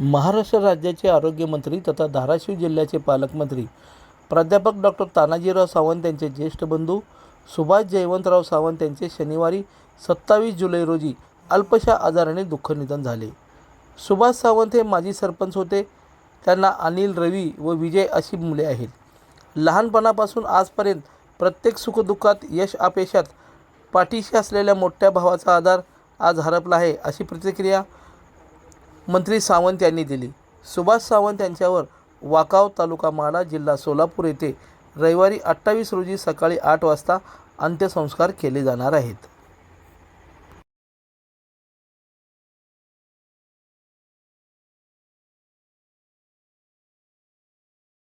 महाराष्ट्र राज्याचे आरोग्यमंत्री तथा धाराशिव जिल्ह्याचे पालकमंत्री प्राध्यापक डॉक्टर तानाजीराव सावंत यांचे ज्येष्ठ बंधू सुभाष जयवंतराव सावंत यांचे शनिवारी सत्तावीस जुलै रोजी अल्पशा आजाराने दुःख निधन झाले. सुभाष सावंत हे माजी सरपंच होते. त्यांना अनिल रवी व विजय अशी मुले आहेत. लहानपणापासून आजपर्यंत प्रत्येक सुखदुःखात यश अपेक्षात पाठीशी असलेल्या मोठ्या भावाचा आधार आज हरपला आहे अशी प्रतिक्रिया मंत्री सावंत यांनी दिली. सुभाष सावंत यांच्यावर वाकाव तालुका माडा जिल्हा सोलापूर येथे रविवारी अठ्ठावीस रोजी सकाळी आठ वाजता अंत्यसंस्कार केले जाणार आहेत.